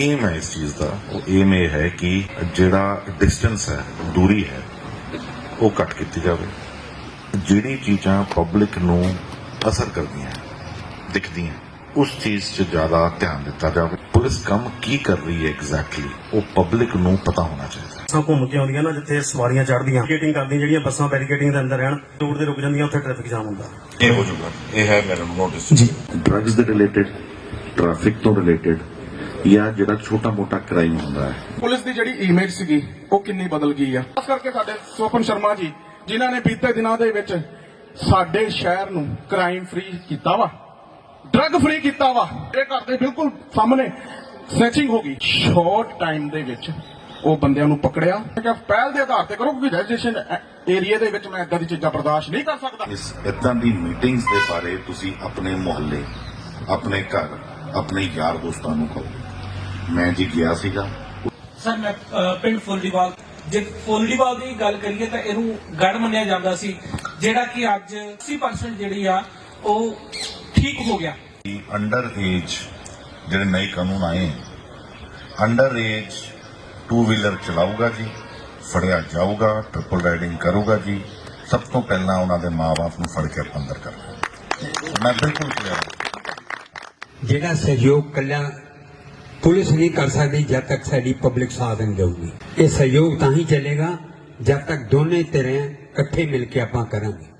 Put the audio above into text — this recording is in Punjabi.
ਏਮ ਹੈ ਇਸ ਚੀਜ਼ ਦਾ ਉਹ ਏਮ ਇਹ ਹੈ ਕਿ ਜਿਹੜਾ ਡਿਸਟੈਂਸ ਹੈ ਦੂਰੀ ਹੈ ਉਹ ਘੱਟ ਕੀਤੀ ਜਾਵੇ। ਜਿਹੜੀ ਚੀਜ਼ਾਂ ਪਬਲਿਕ ਨੂੰ ਅਸਰ ਕਰਦੀਆਂ ਦਿਖਦੀਆਂ ਉਸ ਚੀਜ਼ 'ਚ ਜ਼ਿਆਦਾ ਧਿਆਨ ਦਿੱਤਾ ਜਾਵੇ। ਪੁਲਿਸ ਕੰਮ ਕੀ ਕਰ ਰਹੀ ਹੈ ਐਗਜ਼ੈਕਟਲੀ ਉਹ ਪਬਲਿਕ ਨੂੰ ਪਤਾ ਹੋਣਾ ਚਾਹੀਦਾ। ਬੱਸਾਂ ਘੁੰਮ ਕੇ ਆਉਂਦੀਆਂ ਨਾ ਜਿੱਥੇ ਸਵਾਰੀਆਂ ਚੜ੍ਹਦੀਆਂ। ਬੈਰੀਕੇਟਿੰਗ ਕਰਦੀਆਂ ਜਿਹੜੀਆਂ ਬੱਸਾਂ ਬੈਰੀਕੇਟਿੰਗ ਦੇ ਅੰਦਰ ਰਹਿਣ ਰੋਡ ਦੇ ਰੁਕ ਜਾਂਦੀਆਂ ਉੱਥੇ ਟ੍ਰੈਫਿਕ ਜਾਮ ਹੁੰਦਾ। ਇਹ ਹੋ ਜਾਊਗਾ। ਇਹ ਹੈ ਮੇਰਾ ਨੋਟਿਸ ਜੀ। ਡਰੱਗਸ ਦੇ ਰਿਲੇਟਡ ਟ੍ਰੈਫਿਕ ਤੋਂ ਰਿਲੇਟਡ ਜਾਂ ਜਿਹੜਾ ਛੋਟਾ ਮੋਟਾ ਕ੍ਰਾਈਮ ਹੁੰਦਾ ਹੈ। ਪੁਲਿਸ ਦੀ ਜਿਹੜੀ ਇਮੇਜ ਸੀਗੀ ਉਹ ਕਿੰਨੀ ਬਦਲ ਗਈ ਆ। ਖਾਸ ਕਰਕੇ ਸਾਡੇ ਸੋਪਨ ਸ਼ਰਮਾ ਜੀ ਜਿਨ੍ਹਾਂ ਨੇ ਬੀਤੇ ਦਿਨਾਂ ਦੇ ਵਿੱਚ ਸਾਡੇ ਸ਼ਹਿਰ ਨੂੰ ਕ੍ਰਾਈਮ ਫ੍ਰੀ ਕੀਤਾ ਵਾ। ਡਰੱਗ ਫ੍ਰੀ ਕੀਤਾ ਵਾ। ਇਹ ਘਰ ਦੇ ਬਿਲਕੁਲ ਸਾਹਮਣੇ ਸਨੈਚਿੰਗ ਹੋ ਗਈ। ਸ਼ਾਰਟ ਟਾਈਮ ਦੇ ਵਿੱਚ ਉਹ ਬੰਦਿਆਂ ਨੂੰ ਪਕੜਿਆ। ਕਿਹਾ ਪਹਿਲ ਦੇ ਆਧਾਰ ਤੇ ਕਰੋ ਕਿਉਂਕਿ ਰੈਜਿਸਟ੍ਰੇਸ਼ਨ ਏਰੀਆ ਦੇ ਵਿੱਚ ਮੈਂ ਇਦਾਂ ਦੀ ਚੀਜ਼ਾਂ ਬਰਦਾਸ਼ਤ ਨਹੀਂ ਕਰ ਸਕਦਾ। ਇਸ ਇਦਾਂ ਦੀ ਮੀਟਿੰਗਸ ਦੇ ਬਾਰੇ ਤੁਸੀਂ ਆਪਣੇ ਮੁਹੱਲੇ ਆਪਣੇ ਘਰ ਆਪਣੇ ਯਾਰ ਦੋਸਤਾਂ ਨੂੰ ਕਹੋ। ਮੈਂ ਜੀ ਗਿਆ ਸੀਗਾ। ਸਰ ਮੈਂ ਅਹ, ਪਿੰਡ ਫੁੱਲੜੀਵਾਲ ਜੇ ਫੁੱਲੜੀਵਾਲ ਦੀ ਗੱਲ ਕਰੀਏ ਤਾਂ ਇਹਨੂੰ ਗੜ ਮੰਨਿਆ ਜਾਂਦਾ ਸੀ ਜਿਹੜਾ ਕਿ ਅੱਜ 80% ਜਿਹੜੀ ਆ ਉਹ ਠੀਕ ਹੋ ਗਿਆ। ਅੰਡਰ ਏਜ ਜਿਹੜੇ ਨਏ ਕਾਨੂੰਨ ਆਏ ਅੰਡਰ ਏਜ ਟੂ ਵੀਲਰ ਚਲਾਊਗਾ ਜੀ ਫੜਿਆ ਜਾਊਗਾ ਟ੍ਰਿਪਲ ਰਾਈਡਿੰਗ ਕਰੂਗਾ ਜੀ ਸਭ ਤੋਂ ਪਹਿਲਾਂ ਉਹਨਾਂ ਦੇ ਮਾਪੇ ਨੂੰ ਫੜ ਕੇ ਅੰਦਰ ਕਰਨਾ ਮੈਂ ਬਿਲਕੁਲ ਕਲੀਅਰ ਜਿਹੜਾ ਸਹਿਯੋਗ ਕੱਲਾ ਪੁਲਿਸ ਨਹੀਂ ਕਰ ਸਕਦੀ ਜਦ ਤੱਕ ਸਾਡੀ ਪਬਲਿਕ ਸਾਥ ਨਹੀਂ ਦੇਊਗੀ। ਇਹ ਸਹਿਯੋਗ ਤਾਂ ਹੀ ਚੱਲੇਗਾ ਜਦ ਤੱਕ ਦੋਨੇ ਧਿਰਾਂ ਇਕੱਠੇ ਮਿਲ ਕੇ ਆਪਾਂ ਕਰਾਂਗੇ।